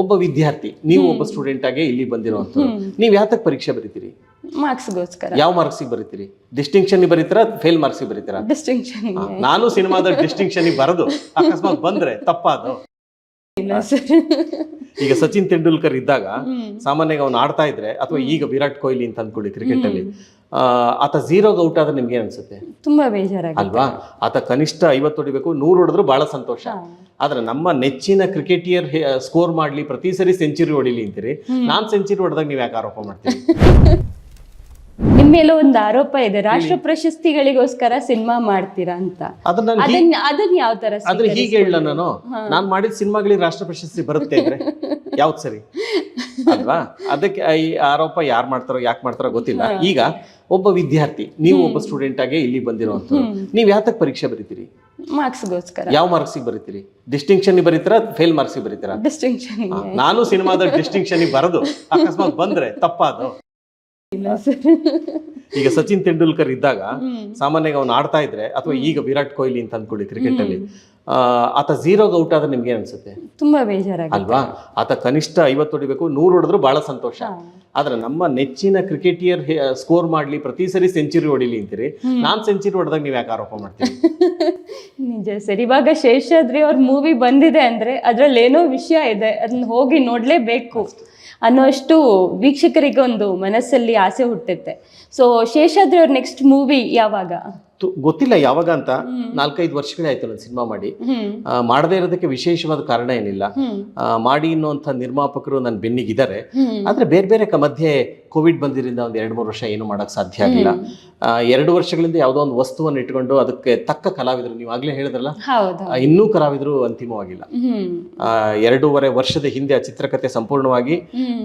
ಒಬ್ಬ ವಿದ್ಯಾರ್ಥಿ ನೀವು ಒಬ್ಬ ಸ್ಟೂಡೆಂಟ್ ಆಗಿ ಇಲ್ಲಿ ಬಂದಿರುವಂತ ನೀವು ಯಾತಕ್ ಪರೀಕ್ಷೆ ಬರೀತೀರಿ? ಮಾರ್ಕ್ಸ್ಗೋಸ್ಕರ ಯಾವ ಮಾರ್ಕ್ಸಿಗೆ ಬರೀತೀರಿ? ಡಿಸ್ಟಿಂಕ್ಷನ್ ಬರೀತೀರಾ ಫೇಲ್ ಮಾರ್ಕ್ಸಿಗೆ ಬರೀತೀರಾ? ಡಿಸ್ಟಿಂಕ್ಷನ್ ನಾನು ಸಿನಿಮಾದ ಡಿಸ್ಟಿಂಕ್ಷನ್ ಬರದು. ಅಕಸ್ಮಾತ್ ಬಂದ್ರೆ ತಪ್ಪಾದು. ಈಗ ಸಚಿನ್ ತೆಂಡೂಲ್ಕರ್ ಇದ್ದಾಗ ಸಾಮಾನ್ಯವಾಗಿ ಅವ್ನು ಆಡ್ತಾ ಇದ್ರೆ ಅಥವಾ ಈಗ ವಿರಾಟ್ ಕೊಹ್ಲಿ ಅಂತ ಅಂದ್ಕೊಳ್ಳಿ ಕ್ರಿಕೆಟ್ ಅಲ್ಲಿ ಆತ ಝೀರೋಗೆ ಔಟ್ ಆದ್ರೆ ನಿಮ್ಗೆ ಅನ್ಸುತ್ತೆ? ತುಂಬಾ ಬೇಜಾರಾಗಿ ಅಲ್ವಾ? ಆತ ಕನಿಷ್ಠ ಐವತ್ತು ಹೊಡಿಬೇಕು ನೂರು ಹೊಡೆದ್ರು ಬಹಳ ಸಂತೋಷ. ಆದ್ರೆ ನಮ್ಮ ನೆಚ್ಚಿನ ಕ್ರಿಕೆಟಿಯರ್ ಸ್ಕೋರ್ ಮಾಡ್ಲಿ ಪ್ರತಿ ಸರಿ ಸೆಂಚುರಿ ಹೊಡಿಲಿ ಅಂತೀರಿ. ನಾನ್ ಸೆಂಚುರಿ ಹೊಡೆದಾಗ ನೀವ್ ಯಾಕೆ ಆರೋಪ ಮಾಡ್ತೀರಿ? ನಿಮ್ಮ ಮೇಲೆ ಒಂದು ಆರೋಪ ಇದೆ. ರಾಷ್ಟ್ರ ಪ್ರಶಸ್ತಿಗಳಿಗೋಸ್ಕರ ಸಿನಿಮಾ ಮಾಡ್ತೀರಾ ಅಂತ. ಅದನ್ನ ಅದನ್ನ ಯಾವ ತರ ಆದ್ರೆ ಹೀಗೆ ಹೇಳ ನಾನು. ನಾನ್ ಮಾಡಿದ ಸಿನಿಮಾಗಳಿಗೆ ರಾಷ್ಟ್ರ ಪ್ರಶಸ್ತಿ ಬರುತ್ತೆ ಅಂದ್ರೆ ಯಾವ್ದು ಸರಿ? ಅಲ್ವಾ? ಅದಕ್ಕೆ ಈ ಆರೋಪ ಯಾರು ಮಾಡ್ತಾರೋ ಯಾಕೆ ಮಾಡ್ತಾರೋ ಗೊತ್ತಿಲ್ಲ. ಈಗ ಒಬ್ಬ ವಿದ್ಯಾರ್ಥಿ ನೀವು ಒಬ್ಬ ಸ್ಟೂಡೆಂಟ್ ಆಗಿ ಇಲ್ಲಿ ಬಂದಿರುವಂತ ನೀವು ಯಾತಕ್ಕೆ ಪರೀಕ್ಷೆ ಬರೀತೀರಿ? ಮಾರ್ಕ್ಸ್ಗೋಸ್ಕರ ಯಾವ ಮಾರ್ಕ್ಸಿಗೆ ಬರೀತೀರಿ? ಡಿಸ್ಟಿಂಕ್ಷನ್ ಬರೀತೀರಾ ಫೇಲ್ ಮಾರ್ಕ್ಸಿಗೆ ಬರೀತೀರಾ? ಡಿಸ್ಟಿಂಕ್ಷನ್ ನಾನು ಸಿನಿಮಾದ ಡಿಸ್ಟಿಂಕ್ಷನ್ ಬರದು ಅಕಸ್ಮಾತ್ ಬಂದ್ರೆ ತಪ್ಪಾದು ಈಗ ಸಚಿನ್ ತೆಂಡೂಲ್ಕರ್ ಇದ್ದಾಗ ಸಾಮಾನ್ಯವಾಗಿ ಅವ್ನು ಆಡ್ತಾ ಇದ್ರೆ ಅಥವಾ ಈಗ ವಿರಾಟ್ ಕೊಹ್ಲಿ ಅಂತ ಅಂದ್ಕೊಳ್ಳಿ ಕ್ರಿಕೆಟ್ ಅಲ್ಲಿ ಆತ ಝೀರೋಗೆ ಔಟ್ ಆದ್ರೆ ನಿಮ್ಗೆ ಅನ್ಸುತ್ತೆ? ತುಂಬಾ ಬೇಜಾರಾಗಿ ಅಲ್ವಾ? ಆತ ಕನಿಷ್ಠ ಐವತ್ತು ಹೊಡಿಬೇಕು ನೂರು ಹೊಡೆದ್ರು ಬಹಳ ಸಂತೋಷ. ಆದ್ರೆ ನಮ್ಮ ನೆಚ್ಚಿನ ಕ್ರಿಕೆಟಿಯರ್ ಸ್ಕೋರ್ ಮಾಡ್ಲಿ ಪ್ರತಿ ಸರಿ ಸೆಂಚುರಿ ಹೊಡಿಲಿ ಅಂತೀರಿ ನಾನ್ ಸೆಂಚುರಿ ಹೊಡೆದಾಗ ನೀವ್ ಯಾಕೆ ಆರೋಪ ಮಾಡ್ತೀರಿ? ನಿಜ. ಸರಿ ಇವಾಗ ಶೇಷಾದ್ರಿ ಅವ್ರ ಮೂವಿ ಬಂದಿದೆ ಅಂದ್ರೆ ಅದ್ರಲ್ಲಿ ಏನೋ ವಿಷಯ ಇದೆ ಅದನ್ನ ಹೋಗಿ ನೋಡ್ಲೇಬೇಕು ಅನ್ನೋಷ್ಟು ವೀಕ್ಷಕರಿಗೆ ಒಂದು ಮನಸ್ಸಲ್ಲಿ ಆಸೆ ಹುಟ್ಟುತ್ತೆ. ಸೊ ಶೇಷಾದ್ರಿ ಅವ್ರ ನೆಕ್ಸ್ಟ್ ಮೂವಿ ಯಾವಾಗ? ಗೊತ್ತಿಲ್ಲ ಯಾವಾಗ ಅಂತ ನಾಲ್ಕೈದು ವರ್ಷಗಳೇ ಆಯ್ತು ನಾನು ಸಿನಿಮಾ ಮಾಡಿ. ಮಾಡದೇ ಇರೋದಕ್ಕೆ ವಿಶೇಷವಾದ ಕಾರಣ ಏನಿಲ್ಲ. ಮಾಡಿ ಅನ್ನುವಂತ ನಿರ್ಮಾಪಕರು ನನ್ನ ಬೆನ್ನಿಗಿದ್ದಾರೆ. ಇದ್ದಾರೆ ಆದ್ರೆ ಬೇರೆ ಬೇರೆ ಕ ಮಧ್ಯೆ ಕೋವಿಡ್ ಬಂದಿರಿಂದ ಒಂದು ಎರಡು ಮೂರು ವರ್ಷ ಏನು ಮಾಡಕ್ ಸಾಧ್ಯ ಆಗಿಲ್ಲ ಎರಡು ವರ್ಷಗಳಿಂದ ಯಾವುದೋ ಒಂದು ವಸ್ತುವನ್ನು ಇಟ್ಕೊಂಡು ಅದಕ್ಕೆ ತಕ್ಕ ಕಲಾವಿದರು. ನೀವು ಆಗ್ಲೇ ಹೇಳಿದ್ರಲ್ಲ? ಇನ್ನೂ ಕಲಾವಿದರು ಅಂತಿಮವಾಗಿಲ್ಲ. ಎರಡೂವರೆ ವರ್ಷದ ಹಿಂದೆ ಆ ಚಿತ್ರಕಥೆ ಸಂಪೂರ್ಣವಾಗಿ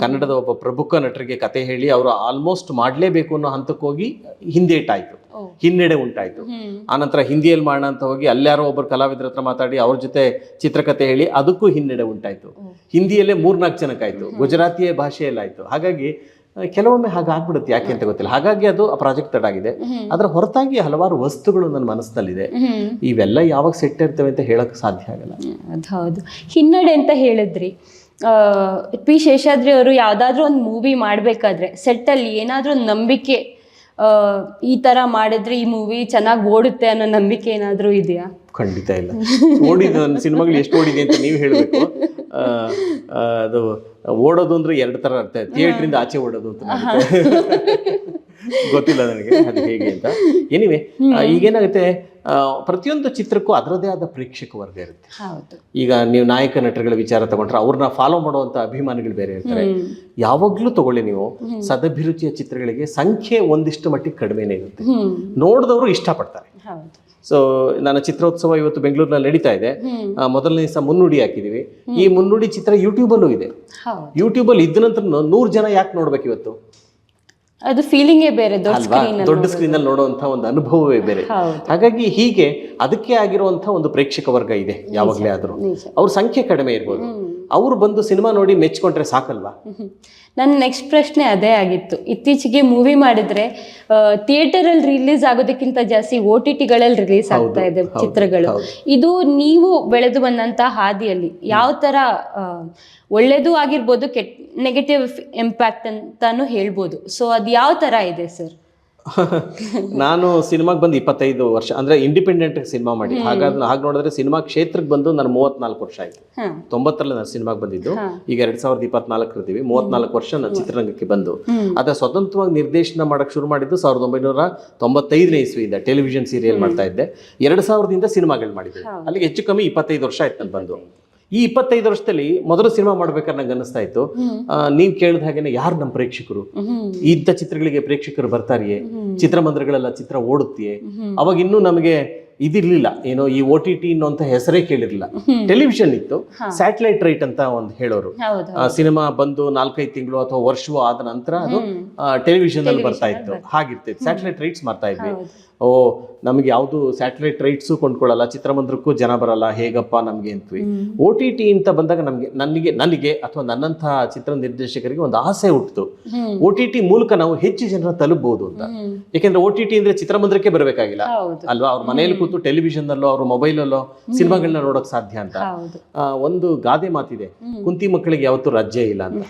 ಕನ್ನಡದ ಒಬ್ಬ ಪ್ರಮುಖ ನಟರಿಗೆ ಕತೆ ಹೇಳಿ ಅವರು ಆಲ್ಮೋಸ್ಟ್ ಮಾಡಲೇಬೇಕು ಅನ್ನೋ ಹಂತಕ್ಕೆ ಹೋಗಿ ಹಿಂದೇಟಾಯ್ತು. ಹಿನ್ನೆಡೆ ಉಂಟಾಯ್ತು. ಆನಂತರ ಹಿಂದಿಯಲ್ಲಿ ಮಾಡೋಣ ಅಂತ ಹೋಗಿ ಅಲ್ಲಾರೋ ಒಬ್ಬರು ಕಲಾವಿದರ ಹತ್ರ ಮಾತಾಡಿ ಅವ್ರ ಜೊತೆ ಚಿತ್ರಕಥೆ ಹೇಳಿ ಅದಕ್ಕೂ ಹಿನ್ನಡೆ ಉಂಟಾಯ್ತು. ಹಿಂದಿಯಲ್ಲೇ ಮೂರ್ನಾಲ್ಕು ಜನಕ್ಕಾಯ್ತು. ಗುಜರಾತಿಯ ಭಾಷೆಯಲ್ಲಾಯ್ತು. ಹಾಗಾಗಿ ಕೆಲವೊಮ್ಮೆ ಹಾಗೆ ಆಗ್ಬಿಡುತ್ತೆ. ಯಾಕೆ ಅಂತ ಗೊತ್ತಿಲ್ಲ. ಹಾಗಾಗಿ ಅದು ಆ ಪ್ರಾಜೆಕ್ಟ್ ತಡಾಗಿದೆ ಅದರ ಹೊರತಾಗಿ ಹಲವಾರು ವಸ್ತುಗಳು ನನ್ನ ಮನಸ್ಸಿನಲ್ಲಿದೆ. ಇವೆಲ್ಲ ಯಾವಾಗ ಸೆಟ್ ಇರ್ತವೆ ಅಂತ ಹೇಳಕ್ ಸಾಧ್ಯ ಆಗಲ್ಲ. ಅದು ಹೌದು. ಹಿನ್ನಡೆ ಅಂತ ಹೇಳಿದ್ರಿ. ಪಿ ಶೇಷಾದ್ರಿ ಅವರು ಯಾವುದಾದ್ರೂ ಒಂದು ಮೂವಿ ಮಾಡಬೇಕಾದ್ರೆ ಸೆಟ್ಟಲ್ಲಿ ಏನಾದರೂ ಒಂದು ನಂಬಿಕೆ ಈ ತರ ಮಾಡಿದ್ರೆ ಈ ಮೂವಿ ಚೆನ್ನಾಗಿ ಓಡುತ್ತೆ ಅನ್ನೋ ನಂಬಿಕೆ ಏನಾದರೂ ಇದೆಯಾ? ಖಂಡಿತ ಇಲ್ಲ. ಓಡಿದ ಸಿನಿಮಾಗಳು ಎಷ್ಟು ಓಡಿದೆ ಅಂತ ನೀವು ಹೇಳಬೇಕು. ಅದು ಓಡೋದು ಅಂದ್ರೆ ಎರಡು ತರ ಅರ್ಥ ಇಂದ ಆಚೆ ಓಡೋದು ಅಂತ ಗೊತ್ತಿಲ್ಲ ನನಗೆ ಅದು ಹೇಗೆ ಅಂತ. ಎನಿವೆ ಈಗೇನಾಗುತ್ತೆ ಪ್ರತಿಯೊಂದು ಚಿತ್ರಕ್ಕೂ ಅದರದೇ ಆದ ಪ್ರೇಕ್ಷಕ ವರ್ಗ ಇರುತ್ತೆ. ಈಗ ನೀವು ನಾಯಕ ನಟರುಗಳ ವಿಚಾರ ತಗೊಂಡ್ರೆ ಅವ್ರನ್ನ ಫಾಲೋ ಮಾಡುವಂತ ಅಭಿಮಾನಿಗಳು ಬೇರೆ ಇರ್ತಾರೆ. ಯಾವಾಗ್ಲೂ ತಗೊಳ್ಳಿ ನೀವು ಸದಭಿರುಚಿಯ ಚಿತ್ರಗಳಿಗೆ ಸಂಖ್ಯೆ ಒಂದಿಷ್ಟು ಮಟ್ಟಿಗೆ ಕಡಿಮೆನೇ ಇರುತ್ತೆ. ನೋಡಿದವರು ಇಷ್ಟಪಡ್ತಾರೆ. ಸೊ ನನ್ನ ಚಿತ್ರೋತ್ಸವ ಇವತ್ತು ಬೆಂಗಳೂರಿನಲ್ಲಿ ನಡೀತಾ ಇದೆ. ಮೊದಲನೇ ದಿವಸ ಮುನ್ನುಡಿ ಹಾಕಿದೀವಿ. ಈ ಮುನ್ನುಡಿ ಚಿತ್ರ ಯೂಟ್ಯೂಬಲ್ಲೂ ಇದೆ. ಹೌದು. ಯೂಟ್ಯೂಬಲ್ಲಿ ಇದ್ದ ನಂತರ ನೂರು ಜನ ಯಾಕೆ ನೋಡ್ಬೇಕು ಇವತ್ತು? ಅದು ಫೀಲಿಂಗೇ ಬೇರೆ ದೊಡ್ಡ ಸ್ಕ್ರೀನ್ ಅಲ್ಲಿ ನೋಡುವಂತ ಒಂದು ಅನುಭವವೇ ಬೇರೆ. ಹಾಗಾಗಿ ಹೀಗೆ ಅದಕ್ಕೆ ಆಗಿರುವಂತಹ ಒಂದು ಪ್ರೇಕ್ಷಕ ವರ್ಗ ಇದೆ ಯಾವಾಗಲೇ ಆದ್ರೂ. ಅವ್ರ ಸಂಖ್ಯೆ ಕಡಿಮೆ ಇರ್ಬೋದು. ಅವ್ರು ಬಂದು ಸಿನಿಮಾ ನೋಡಿ ಮೆಚ್ಕೊಂಡ್ರೆ ಸಾಕಲ್ವಾ? ನನ್ನ ನೆಕ್ಸ್ಟ್ ಪ್ರಶ್ನೆ ಅದೇ ಆಗಿತ್ತು. ಇತ್ತೀಚೆಗೆ ಮೂವಿ ಮಾಡಿದ್ರೆ ಥಿಯೇಟರಲ್ಲಿ ರಿಲೀಸ್ ಆಗೋದಕ್ಕಿಂತ ಜಾಸ್ತಿ ಓ ಟಿ ಟಿಗಳಲ್ಲಿ ರಿಲೀಸ್ ಆಗ್ತಾ ಇದೆ ಚಿತ್ರಗಳು. ಇದು ನೀವು ಬೆಳೆದು ಬಂದಂತ ಹಾದಿಯಲ್ಲಿ ಯಾವ ತರ ಆ, ಒಳ್ಳೇದು ಆಗಿರ್ಬೋದು ಕೆಟ್ ನೆಗೆಟಿವ್ ಇಂಪ್ಯಾಕ್ಟ್ ಅಂತಾನು ಹೇಳ್ಬೋದು. ಸೊ ಅದು ಯಾವ ತರ ಇದೆ ಸರ್ ನಾನು ಸಿನಿಮಾಗೆ ಬಂದು ಇಪ್ಪತ್ತೈದು ವರ್ಷ ಅಂದ್ರೆ ಇಂಡಿಪೆಂಡೆಂಟ್ ಸಿನಿಮಾ ಮಾಡಿ. ಹಾಗಾದ್ರೆ ಹಾಗೆ ನೋಡಿದ್ರೆ ಸಿನಿಮಾ ಕ್ಷೇತ್ರಕ್ಕೆ ಬಂದು ನಾನು ಮೂವತ್ನಾಲ್ಕು ವರ್ಷ ಆಯ್ತು. ತೊಂಬತ್ತರಲ್ಲಿ ನಾನು ಸಿನಿಮಾಗೆ ಬಂದಿದ್ದು. ಈಗ ಎರಡ್ ಸಾವಿರದ ಇಪ್ಪತ್ನಾಲ್ಕರಿದ್ದೀವಿ ಮೂವತ್ನಾಲ್ಕು ವರ್ಷ ನಾನು ಚಿತ್ರರಂಗಕ್ಕೆ ಬಂದು. ಅದ್ರ ಅದ ಸ್ವತಂತ್ರವಾಗಿ ನಿರ್ದೇಶನ ಮಾಡಕ್ ಶುರು ಮಾಡಿದ್ದು ಸಾವಿರದ ಒಂಬೈನೂರ ತೊಂಬತ್ತೈದನೇ ಇಸ್ವಿಯಿಂದ ಟೆಲಿವಿಷನ್ ಸೀರಿಯಲ್ ಮಾಡ್ತಾ ಇದ್ದೆ. ಎರಡ್ ಸಾವಿರದಿಂದ ಸಿನಿಮಾಗಳು ಮಾಡಿದ್ದೆ. ಅಲ್ಲಿಗೆ ಹೆಚ್ಚು ಕಮ್ಮಿ ಇಪ್ಪತ್ತೈದು ವರ್ಷ ಆಯ್ತು ನಾನು ಬಂದು. ಈ ಇಪ್ಪತ್ತೈದು ವರ್ಷದಲ್ಲಿ ಮೊದಲು ಸಿನಿಮಾ ಮಾಡ್ಬೇಕಾದ್ರೆ ನಂಗೆ ಅನಿಸ್ತಾ ಇತ್ತು. ನೀವು ನೀವ್ ಕೇಳಿದ ಹಾಗೇನೆ ಯಾರು ನಮ್ಮ ಪ್ರೇಕ್ಷಕರು? ಇಂಥ ಚಿತ್ರಗಳಿಗೆ ಪ್ರೇಕ್ಷಕರು ಬರ್ತಾರಿಯೇ? ಚಿತ್ರಮಂದಿರಗಳೆಲ್ಲ ಚಿತ್ರ ಓಡುತ್ತೆಯೇ. ಅವಾಗ ಇನ್ನೂ ನಮಗೆ ಇದಿರ್ಲಿಲ್ಲ. ಏನೋ ಈ ಓ ಟಿ ಟಿ ಅನ್ನೋಂಥ ಹೆಸರೇ ಕೇಳಿರ್ಲಿಲ್ಲ. ಟೆಲಿವಿಷನ್ ಇತ್ತು. ಸ್ಯಾಟಲೈಟ್ ರೈಟ್ ಅಂತ ಒಂದು ಹೇಳೋರು. ಆ, ಸಿನಿಮಾ ಬಂದು ನಾಲ್ಕೈದು ತಿಂಗಳು ಅಥವಾ ವರ್ಷವೋ ಆದ ನಂತರ ಅದು ಟೆಲಿವಿಷನ್ ಅಲ್ಲಿ ಬರ್ತಾ ಇತ್ತು. ಹಾಗಿರ್ತಿತ್ತು. ಸ್ಯಾಟಲೈಟ್ ರೈಟ್ಸ್ ಮಾಡ್ತಾ ಇದ್ವಿ. ಓ ನಮ್ಗೆ ಯಾವುದು ಸ್ಯಾಟಲೈಟ್ ರೈಟ್ಸು ಕೊಂಡ್ಕೊಳ್ಳಲ್ಲ ಚಿತ್ರಮಂದಿರಕ್ಕೂ ಜನ ಬರಲ್ಲ ಹೇಗಪ್ಪ ನಮ್ಗೆ ಅಂತ್ವಿ ಓ ಟಿ ಟಿ ಅಂತ ಬಂದಾಗ ನಮ್ಗೆ ನನಗೆ ನನಗೆ ಅಥವಾ ನನ್ನಂತಹ ಚಿತ್ರ ನಿರ್ದೇಶಕರಿಗೆ ಒಂದು ಆಸೆ ಹುಟ್ಟಿತು ಓ ಟಿ ಟಿ ಮೂಲಕ ನಾವು ಹೆಚ್ಚು ಜನರ ತಲುಪಬಹುದು ಅಂತ. ಯಾಕೆಂದ್ರೆ ಓ ಟಿ ಟಿ ಅಂದ್ರೆ ಚಿತ್ರಮಂದಿರಕ್ಕೆ ಬರಬೇಕಾಗಿಲ್ಲ. ಅಲ್ವಾ? ಅವ್ರ ಮನೆಯಲ್ಲಿ ಇವತ್ತು ಟೆಲಿವಿಷನ್ನಲ್ಲೋ ಅವ್ರ ಮೊಬೈಲಲ್ಲೋ ಸಿನಿಮಾಗಳನ್ನ ನೋಡೋಕೆ ಸಾಧ್ಯ ಅಂತ. ಒಂದು ಗಾದೆ ಮಾತಿದೆ. ಕುಂತಿ ಮಕ್ಕಳಿಗೆ ಯಾವತ್ತೂ ರಜೆ ಇಲ್ಲ ಅಂತ.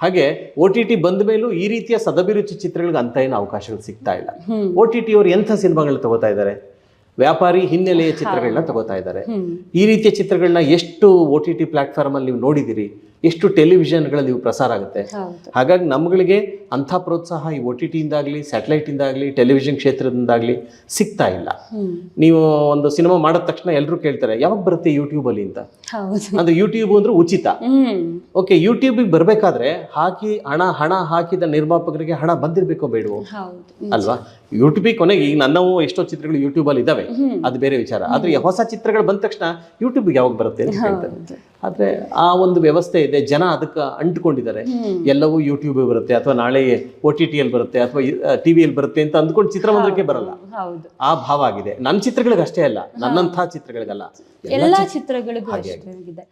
ಹಾಗೆ ಒ ಟಿ ಟಿ ಬಂದ ಮೇಲೂ ಈ ರೀತಿಯ ಸದಭಿರುಚಿ ಚಿತ್ರಗಳಿಗೆ ಅಂತ ಏನು ಅವಕಾಶಗಳು ಸಿಗ್ತಾ ಇಲ್ಲ. ಒ ಟಿ ಟಿ ಅವರು ಎಂಥ ಸಿನಿಮಾಗಳನ್ನ ತಗೋತಾ ಇದ್ದಾರೆ? ವ್ಯಾಪಾರಿ ಹಿನ್ನೆಲೆಯ ಚಿತ್ರಗಳನ್ನ ತಗೋತಾ ಇದ್ದಾರೆ. ಈ ರೀತಿಯ ಚಿತ್ರಗಳನ್ನ ಎಷ್ಟು ಒ ಟಿ ಟಿ ಪ್ಲಾಟ್ಫಾರ್ಮಲ್ಲಿ ನೀವು ನೋಡಿದಿರಿ? ಎಷ್ಟು ಟೆಲಿವಿಷನ್ಗಳಲ್ಲಿ ಇವು ಪ್ರಸಾರ ಆಗುತ್ತೆ. ಹಾಗಾಗಿ ನಮ್ಗಳಿಗೆ ಅಂಥ ಪ್ರೋತ್ಸಾಹ ಈ ಒ ಟಿ ಟಿಯಿಂದಾಗಲಿ ಸ್ಯಾಟಲೈಟಿಂದಾಗಲಿ ಟೆಲಿವಿಷನ್ ಕ್ಷೇತ್ರದಿಂದಾಗಲಿ ಸಿಗ್ತಾ ಇಲ್ಲ. ನೀವು ಒಂದು ಸಿನಿಮಾ ಮಾಡಿದ ತಕ್ಷಣ ಎಲ್ಲರೂ ಕೇಳ್ತಾರೆ ಯಾವಾಗ ಬರುತ್ತೆ ಯೂಟ್ಯೂಬಲ್ಲಿ ಅಂತ? ಅಂದ್ರೆ ಯೂಟ್ಯೂಬ್ ಅಂದ್ರೆ ಉಚಿತ. ಓಕೆ ಯೂಟ್ಯೂಬಿಗೆ ಬರಬೇಕಾದ್ರೆ ಹಾಕಿ ಹಣ ಹಣ ಹಾಕಿದ ನಿರ್ಮಾಪಕರಿಗೆ ಹಣ ಬಂದಿರಬೇಕೋ ಬೇಡವೋ? ಅಲ್ವಾ? ಯೂಟ್ಯೂಬಿಗೆ ಕೊನೆಗೆ ಈಗ ನನ್ನವು ಎಷ್ಟೋ ಚಿತ್ರಗಳು ಯೂಟ್ಯೂಬಲ್ಲಿ ಇದಾವೆ ಅದು ಬೇರೆ ವಿಚಾರ. ಆದ್ರೆ ಹೊಸ ಚಿತ್ರಗಳು ಬಂದ ತಕ್ಷಣ ಯೂಟ್ಯೂಬ್ಗೆ ಯಾವಾಗ ಬರುತ್ತೆ ಅಂತ ಹೇಳ್ತಾರೆ ಆದ್ರೆ ಆ ಒಂದು ವ್ಯವಸ್ಥೆ ಇದೆ. ಇದೆ ಜನ ಅದಕ್ಕೆ ಅಂಟ್ಕೊಂಡಿದ್ದಾರೆ. ಎಲ್ಲವೂ ಯೂಟ್ಯೂಬ್ ಬರುತ್ತೆ ಅಥವಾ ನಾಳೆ ಒ ಟಿ ಟಿಯಲ್ಲಿ ಬರುತ್ತೆ ಅಥವಾ ಟಿವಿಯಲ್ಲಿ ಬರುತ್ತೆ ಅಂತ ಅಂದ್ಕೊಂಡು ಚಿತ್ರಮಂದಿರಕ್ಕೆ ಬರಲ್ಲ. ಆ ಭಾವ ಆಗಿದೆ. ನನ್ನ ಚಿತ್ರಗಳಿಗೆ ಅಷ್ಟೇ ಅಲ್ಲ ನನ್ನಂತಹ ಚಿತ್ರಗಳಿಗಲ್ಲ. ಎಲ್ಲಾ ಚಿತ್ರಗಳಿಗೂ ಅಷ್ಟೇ ಆಗಿದೆ.